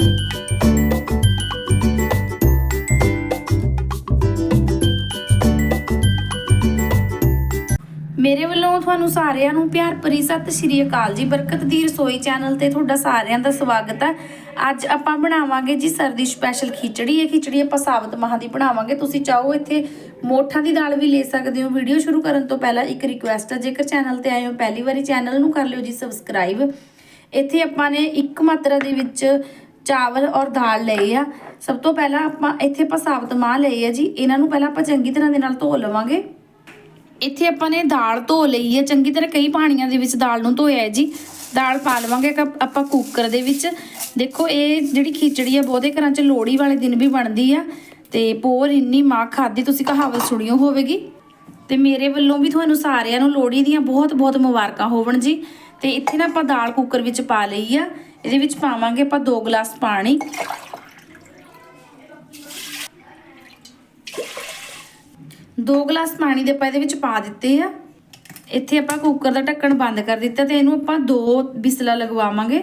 ਮੇਰੇ ਵੱਲੋਂ ਤੁਹਾਨੂੰ ਸਾਰਿਆਂ ਨੂੰ ਪਿਆਰ ਭਰੀ ਸਤਿ ਸ਼੍ਰੀ ਅਕਾਲ ਜੀ। ਬਰਕਤ ਦੀ ਰਸੋਈ ਚੈਨਲ ਤੇ ਤੁਹਾਡਾ ਸਾਰਿਆਂ ਦਾ ਸਵਾਗਤ ਹੈ। ਅੱਜ ਆਪਾਂ ਬਣਾਵਾਂਗੇ ਜੀ ਸਰਦੀ ਸਪੈਸ਼ਲ ਖਿਚੜੀ। ਇਹ ਖਿਚੜੀ ਆਪਾਂ ਸਾਬਤ ਮਾਹਾਂ ਦੀ ਬਣਾਵਾਂਗੇ। ਤੁਸੀਂ ਚਾਹੋ ਇੱਥੇ ਮੋਠਾਂ ਦੀ ਦਾਲ ਵੀ ਲੈ ਸਕਦੇ ਹੋ। ਵੀਡੀਓ ਸ਼ੁਰੂ ਕਰਨ ਤੋਂ ਪਹਿਲਾਂ ਇੱਕ ਰਿਕੁਐਸਟ ਹੈ। ਜੇਕਰ ਚੈਨਲ ਤੇ ਆਏ ਹੋ, ਪਹਿਲੀ ਵਾਰੀ ਚੈਨਲ ਨੂੰ ਕਰ ਲਿਓ ਜੀ ਸਬਸਕ੍ਰਾਈਬ ਇੱਥੇ ਆਪਾਂ ਨੇ ਇੱਕ ਮਾਤਰਾ ਦੇ ਵਿੱਚ ਚਾਵਲ ਔਰ ਦਾਲ ਲਏ ਆ। ਸਭ ਤੋਂ ਪਹਿਲਾਂ ਆਪਾਂ ਇੱਥੇ ਆਪਾਂ ਸਾਬਤ ਮਾਹ ਲਏ ਆ ਜੀ। ਇਹਨਾਂ ਨੂੰ ਪਹਿਲਾਂ ਆਪਾਂ ਚੰਗੀ ਤਰ੍ਹਾਂ ਦੇ ਨਾਲ ਧੋ ਲਵਾਂਗੇ। ਇੱਥੇ ਆਪਾਂ ਨੇ ਦਾਲ ਧੋ ਲਈ ਹੈ ਚੰਗੀ ਤਰ੍ਹਾਂ ਕਈ ਪਾਣੀਆਂ ਦੇ ਵਿੱਚ ਦਾਲ ਨੂੰ ਧੋਇਆ ਹੈ ਜੀ। ਦਾਲ ਪਾ ਲਵਾਂਗੇ ਕ- ਆਪਾਂ ਕੁੱਕਰ ਦੇ ਵਿੱਚ। ਦੇਖੋ, ਇਹ ਜਿਹੜੀ ਖਿਚੜੀ ਆ, ਬਹੁਤੇ ਘਰਾਂ 'ਚ ਲੋਹੜੀ ਵਾਲੇ ਦਿਨ ਵੀ ਬਣਦੀ ਆ। ਤੇ ਪੋਰ ਇੰਨੀ ਮਾਂ ਖਾਦੀ ਤੁਸੀਂ ਕਹਾਵਤ ਸੁਣੀਓ ਹੋਵੇਗੀ। ਤੇ ਮੇਰੇ ਵੱਲੋਂ ਵੀ ਤੁਹਾਨੂੰ ਸਾਰਿਆਂ ਨੂੰ ਲੋਹੜੀ ਦੀਆਂ ਬਹੁਤ ਬਹੁਤ ਮੁਬਾਰਕਾਂ ਹੋਵਣ ਜੀ। ਤੇ ਇੱਥੇ ਨਾ ਆਪਾਂ ਦਾਲ ਕੁੱਕਰ ਵਿੱਚ ਪਾ ਲਈ ਆ। ਇਹਦੇ ਵਿੱਚ ਪਾਵਾਂਗੇ ਆਪਾਂ 2 ਗਲਾਸ ਪਾਣੀ। ਦੋ ਗਲਾਸ ਪਾਣੀ ਦੇ ਆਪਾਂ ਇਹਦੇ ਵਿੱਚ ਪਾ ਦਿੱਤੇ ਆ। ਇੱਥੇ ਆਪਾਂ ਕੁੱਕਰ ਦਾ ਢੱਕਣ ਬੰਦ ਕਰ ਦਿੱਤਾ ਤੇ ਇਹਨੂੰ ਆਪਾਂ ਦੋ ਵਿਸਲਾਂ ਲਗਵਾਵਾਂਗੇ।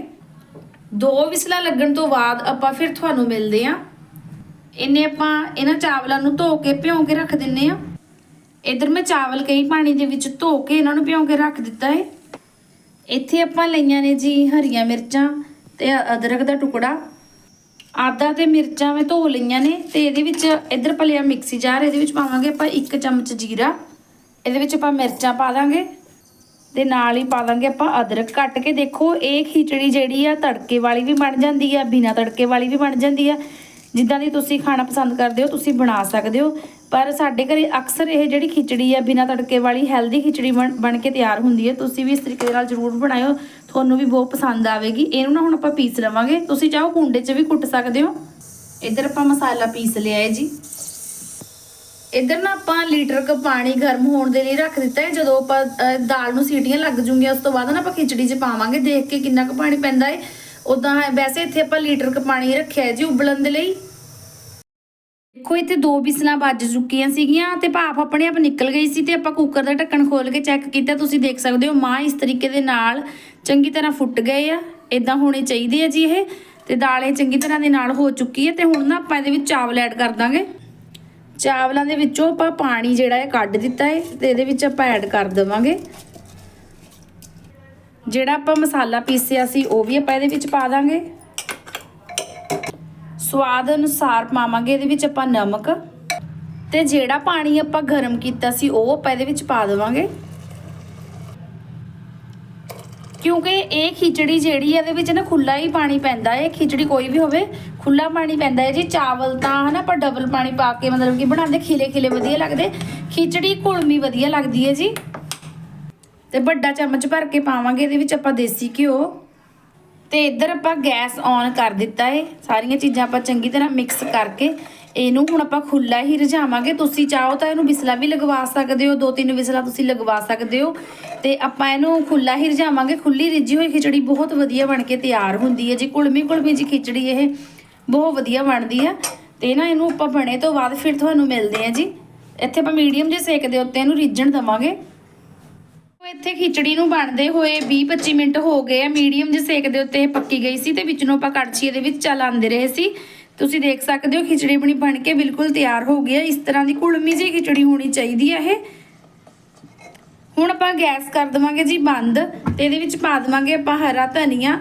ਦੋ ਵਿਸਲਾਂ ਲੱਗਣ ਤੋਂ ਬਾਅਦ ਆਪਾਂ ਫਿਰ ਤੁਹਾਨੂੰ ਮਿਲਦੇ ਆ। ਇਹਨੇ ਆਪਾਂ ਇਹਨਾਂ ਚਾਵਲਾਂ ਨੂੰ ਧੋ ਕੇ ਭਿਉਂ ਕੇ ਰੱਖ ਦਿੰਨੇ ਆ। ਇਧਰ ਮੈਂ ਚਾਵਲ ਕਈ ਪਾਣੀ ਦੇ ਵਿੱਚ ਧੋ ਕੇ ਇਹਨਾਂ ਨੂੰ ਭਿਉਂ ਕੇ ਰੱਖ ਦਿੱਤਾ ਹੈ ਇੱਥੇ ਆਪਾਂ ਲਈਆਂ ਨੇ ਜੀ ਹਰੀਆਂ ਮਿਰਚਾਂ ਤੇ ਅਦਰਕ ਦਾ ਟੁਕੜਾ। ਆਦਾ ਤੇ ਮਿਰਚਾਂ ਮੈਂ ਧੋ ਲਈਆਂ ਨੇ ਤੇ ਇਹਦੇ ਵਿੱਚ ਇੱਧਰ ਭਲਿਆ ਮਿਕਸੀ ਜਾਰ ਇਹਦੇ ਵਿੱਚ ਪਾਵਾਂਗੇ ਆਪਾਂ 1 ਚਮਚ ਜੀਰਾ। ਇਹਦੇ ਵਿੱਚ ਆਪਾਂ ਮਿਰਚਾਂ ਪਾ ਦਾਂਗੇ ਤੇ ਨਾਲ ਹੀ ਪਾ ਦਾਂਗੇ ਆਪਾਂ ਅਦਰਕ। ਕੱਟ ਕੇ ਦੇਖੋ, ਇਹ ਖਿਚੜੀ ਜਿਹੜੀ ਆ ਤੜਕੇ ਵਾਲੀ ਵੀ ਬਣ ਜਾਂਦੀ ਆ, ਬਿਨਾ ਤੜਕੇ ਵਾਲੀ ਵੀ ਬਣ ਜਾਂਦੀ ਆ। ਜਿੱਦਾਂ ਦੀ ਤੁਸੀਂ ਖਾਣਾ ਪਸੰਦ ਕਰਦੇ ਹੋ, ਤੁਸੀਂ ਬਣਾ ਸਕਦੇ ਹੋ। ਪਰ ਸਾਡੇ ਘਰੇ ਅਕਸਰ ਇਹ ਜਿਹੜੀ ਖਿਚੜੀ ਆ, ਬਿਨਾ ਤੜਕੇ ਵਾਲੀ ਹੈਲਦੀ ਖਿਚੜੀ ਬਣ ਬਣ ਕੇ ਤਿਆਰ ਹੁੰਦੀ ਹੈ। ਤੁਸੀਂ ਵੀ ਇਸ ਤਰੀਕੇ ਦੇ ਨਾਲ ਜ਼ਰੂਰ ਬਣਾਇਓ। ਤੁਹਾਨੂੰ ਵੀ ਬਹੁਤ ਪਸੰਦ ਆਵੇਗੀ। ਇਹਨੂੰ ਨਾ ਹੁਣ ਆਪਾਂ ਪੀਸ ਲਵਾਂਗੇ। ਤੁਸੀਂ ਚਾਹੋ ਕੁੰਡੇ 'ਚ ਵੀ ਕੁੱਟ ਸਕਦੇ ਹੋ? ਇੱਧਰ ਆਪਾਂ ਮਸਾਲਾ ਪੀਸ ਲਿਆ ਹੈ ਜੀ। ਇੱਧਰ ਨਾ ਆਪਾਂ ਲੀਟਰ ਕ ਪਾਣੀ ਗਰਮ ਹੋਣ ਦੇ ਲਈ ਰੱਖ ਦਿੱਤਾ ਹੈ। ਜਦੋਂ ਆਪਾਂ ਦਾਲ ਨੂੰ ਸੀਟੀਆਂ ਲੱਗ ਜੂਗੀਆਂ, ਉਸ ਤੋਂ ਬਾਅਦ ਨਾ ਆਪਾਂ ਖਿਚੜੀ 'ਚ ਪਾਵਾਂਗੇ। ਦੇਖ ਕੇ ਕਿੰਨਾ ਕੁ ਪਾਣੀ ਪੈਂਦਾ ਹੈ। ਉਦਾਂ ਵੈਸੇ ਇੱਥੇ ਆਪਾਂ ਲੀਟਰ ਕ ਪਾਣੀ ਰੱਖਿਆ ਹੈ ਜੀ ਉਬਲਣ ਦੇ ਲਈ। ਦੇਖੋ, ਇੱਥੇ ਦੋ ਬਿਸਲਾਂ ਵੱਜ ਚੁੱਕੀਆਂ ਸੀਗੀਆਂ ਤੇ ਭਾਫ ਆਪਣੇ ਆਪ ਨਿਕਲ ਗਈ ਸੀ ਤੇ ਆਪਾਂ ਕੁੱਕਰ ਦਾ ਢੱਕਣ ਖੋਲ ਕੇ ਚੈੱਕ ਕੀਤਾ। ਤੁਸੀਂ ਦੇਖ ਸਕਦੇ ਹੋ ਮਾਂ ਇਸ ਤਰੀਕੇ ਦੇ ਨਾਲ ਚੰਗੀ ਤਰ੍ਹਾਂ ਫੁੱਟ ਗਏ ਆ। ਇਦਾਂ ਹੋਣੇ ਚਾਹੀਦੇ ਆ ਜੀ ਇਹ ਤੇ ਦਾਲ ਇਹ ਚੰਗੀ ਤਰ੍ਹਾਂ ਦੇ ਨਾਲ ਹੋ ਚੁੱਕੀ ਹੈ ਤੇ ਹੁਣ ਨਾ ਆਪਾਂ ਇਹਦੇ ਵਿੱਚ ਚਾਵਲ ਐਡ ਕਰ ਦਾਂਗੇ। ਚਾਵਲਾਂ ਦੇ ਵਿੱਚੋਂ ਆਪਾਂ ਪਾਣੀ ਜਿਹੜਾ ਹੈ ਕੱਢ ਦਿੱਤਾ ਹੈ ਤੇ ਇਹਦੇ ਵਿੱਚ ਆਪਾਂ ਐਡ ਕਰ ਦੇਵਾਂਗੇ। ਜਿਹੜਾ ਆਪਾਂ ਮਸਾਲਾ ਪੀਸਿਆ ਸੀ, ਉਹ ਵੀ ਆਪਾਂ ਇਹਦੇ ਵਿੱਚ ਪਾ ਦਾਂਗੇ। ਸਵਾਦ ਅਨੁਸਾਰ ਪਾਵਾਂਗੇ, ਇਹਦੇ ਵਿੱਚ ਆਪਾਂ ਨਮਕ ਤੇ ਜਿਹੜਾ ਪਾਣੀ ਆਪਾਂ ਗਰਮ ਕੀਤਾ ਸੀ, ਉਹ ਆਪਾਂ ਇਹਦੇ ਵਿੱਚ ਪਾ ਦੇਵਾਂਗੇ। ਕਿਉਂਕਿ ਇਹ ਖਿਚੜੀ ਜਿਹੜੀ ਹੈ ਇਹਦੇ ਵਿੱਚ ਨਾ ਖੁੱਲਾ ਹੀ ਪਾਣੀ ਪੈਂਦਾ ਹੈ ਖਿਚੜੀ ਕੋਈ ਵੀ ਹੋਵੇ ਖੁੱਲਾ ਪਾਣੀ ਪੈਂਦਾ ਹੈ ਜੀ ਚਾਵਲ ਤਾਂ ਹਨਾ ਆਪਾਂ ਡਬਲ ਪਾਣੀ ਪਾ ਕੇ ਮਤਲਬ ਕਿ ਬਣਾਉਂਦੇ ਖਿਲੇ ਖਿਲੇ ਵਧੀਆ ਲੱਗਦੇ। ਖਿਚੜੀ ਘੁਲਮੀ ਵਧੀਆ ਲੱਗਦੀ ਹੈ ਜੀ। ਤੇ ਵੱਡਾ ਚਮਚ ਭਰ ਕੇ ਪਾਵਾਂਗੇ, ਇਹਦੇ ਵਿੱਚ ਆਪਾਂ ਦੇਸੀ ਘਿਓ। ਤੇ ਇੱਧਰ ਆਪਾਂ ਗੈਸ ਔਨ ਕਰ ਦਿੱਤਾ ਹੈ ਸਾਰੀਆਂ ਚੀਜ਼ਾਂ ਆਪਾਂ ਚੰਗੀ ਤਰ੍ਹਾਂ ਮਿਕਸ ਕਰਕੇ ਇਹਨੂੰ ਹੁਣ ਆਪਾਂ ਖੁੱਲਾ ਹੀ ਰਝਾਵਾਂਗੇ। ਤੁਸੀਂ ਚਾਹੋ ਤਾਂ ਇਹਨੂੰ ਵਿਸਲਾ ਵੀ ਲਗਵਾ ਸਕਦੇ ਹੋ ਦੋ ਤਿੰਨ ਵਿਸਲਾ ਤੁਸੀਂ ਲਗਵਾ ਸਕਦੇ ਹੋ। ਤੇ ਆਪਾਂ ਇਹਨੂੰ ਖੁੱਲਾ ਹੀ ਰਝਾਵਾਂਗੇ। ਖੁੱਲੀ ਰਿੱਝੀ ਹੋਈ ਖਿਚੜੀ ਬਹੁਤ ਵਧੀਆ ਬਣ ਕੇ ਤਿਆਰ ਹੁੰਦੀ ਹੈ ਜੀ ਕੁਲਮੀ ਕੁਲਮੀ ਜੀ ਖਿਚੜੀ ਇਹ ਬਹੁਤ ਵਧੀਆ ਬਣਦੀ ਆ। ਤੇ ਨਾ ਇਹਨੂੰ ਆਪਾਂ ਬਣੇ ਤੋਂ ਬਾਅਦ ਫਿਰ ਤੁਹਾਨੂੰ ਮਿਲਦੇ ਆ ਜੀ। ਇੱਥੇ ਆਪਾਂ ਮੀਡੀਅਮ ਜੇ ਸੇਕ ਦੇ ਉੱਤੇ ਇਹਨੂੰ ਰਿੱਝਣ ਦਵਾਂਗੇ। ਇੱਥੇ ਖਿਚੜੀ ਨੂੰ ਬਣਦੇ ਹੋਏ 20-25 ਮਿੰਟ ਹੋ ਗਏ ਆ। ਮੀਡੀਅਮ ਜਿਹੇ ਸੇਕ ਦੇ ਉੱਤੇ ਪੱਕੀ ਗਈ ਸੀ ਤੇ ਵਿੱਚ ਨੂੰ ਆਪਾਂ ਕੜਛੀ ਦੇ ਵਿੱਚ ਚਲਾਉਂਦੇ ਰਹੇ ਸੀ। ਤੁਸੀਂ ਦੇਖ ਸਕਦੇ ਹੋ, ਖਿਚੜੀ ਆਪਣੀ ਬਣ ਕੇ ਬਿਲਕੁਲ ਤਿਆਰ ਹੋ ਗਈ ਹੈ ਇਸ ਤਰ੍ਹਾਂ ਦੀ ਕੁਲਮੀ ਜਿਹੀ ਖਿਚੜੀ ਹੋਣੀ ਚਾਹੀਦੀ ਹੈ ਇਹ। ਹੁਣ ਆਪਾਂ ਗੈਸ ਕਰ ਦਵਾਂਗੇ ਜੀ ਬੰਦ ਤੇ ਇਹਦੇ ਵਿੱਚ ਪਾ ਦਵਾਂਗੇ ਆਪਾਂ ਹਰਾ ਧਨੀਆ।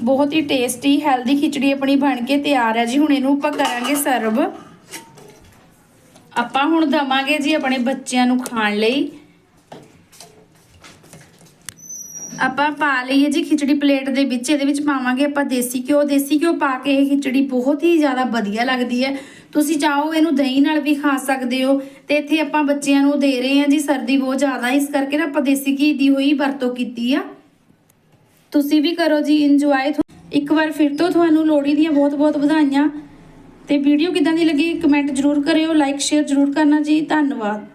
ਬਹੁਤ ਹੀ ਟੇਸਟੀ, ਹੈਲਦੀ ਖਿਚੜੀ ਆਪਣੀ ਬਣ ਕੇ ਤਿਆਰ ਹੈ ਜੀ। ਹੁਣ ਇਹਨੂੰ ਆਪਾਂ ਕਰਾਂਗੇ ਸਰਵ। ਆਪਾਂ ਹੁਣ ਦਵਾਂਗੇ ਜੀ ਆਪਣੇ ਬੱਚਿਆਂ ਨੂੰ ਖਾਣ ਲਈ। ਆਪਾਂ ਪਾ ਲਈਏ ਜੀ ਖਿਚੜੀ ਪਲੇਟ ਦੇ ਵਿੱਚ, ਇਹਦੇ ਵਿੱਚ ਪਾਵਾਂਗੇ ਆਪਾਂ ਦੇਸੀ ਘਿਓ। ਦੇਸੀ ਘਿਓ ਪਾ ਕੇ ਇਹ ਖਿਚੜੀ ਬਹੁਤ ਹੀ ਜ਼ਿਆਦਾ ਵਧੀਆ ਲੱਗਦੀ ਹੈ। ਤੁਸੀਂ ਚਾਹੋ ਇਹਨੂੰ ਦਹੀਂ ਨਾਲ ਵੀ ਖਾ ਸਕਦੇ ਹੋ। ਤੇ ਇੱਥੇ ਆਪਾਂ ਬੱਚਿਆਂ ਨੂੰ ਦੇ ਰਹੇ ਹਾਂ ਜੀ, ਸਰਦੀ ਬਹੁਤ ਜ਼ਿਆਦਾ ਇਸ ਕਰਕੇ ਨਾ ਆਪਾਂ ਦੇਸੀ ਘੀ ਦੀ ਹੋਈ ਵਰਤੋਂ ਕੀਤੀ ਆ। ਤੁਸੀਂ ਵੀ ਕਰੋ ਜੀ ਇੰਜੋਏ ਇੱਕ ਵਾਰ ਫਿਰ ਤੋਂ ਤੁਹਾਨੂੰ ਲੋਹੜੀ ਦੀਆਂ ਬਹੁਤ-ਬਹੁਤ ਵਧਾਈਆਂ। ਤੇ ਵੀਡੀਓ ਕਿਦਾਂ ਦੀ ਲੱਗੀ ਕਮੈਂਟ ਜ਼ਰੂਰ ਕਰਿਓ ਲਾਈਕ ਸ਼ੇਅਰ ਜ਼ਰੂਰ ਕਰਨਾ ਜੀ, ਧੰਨਵਾਦ।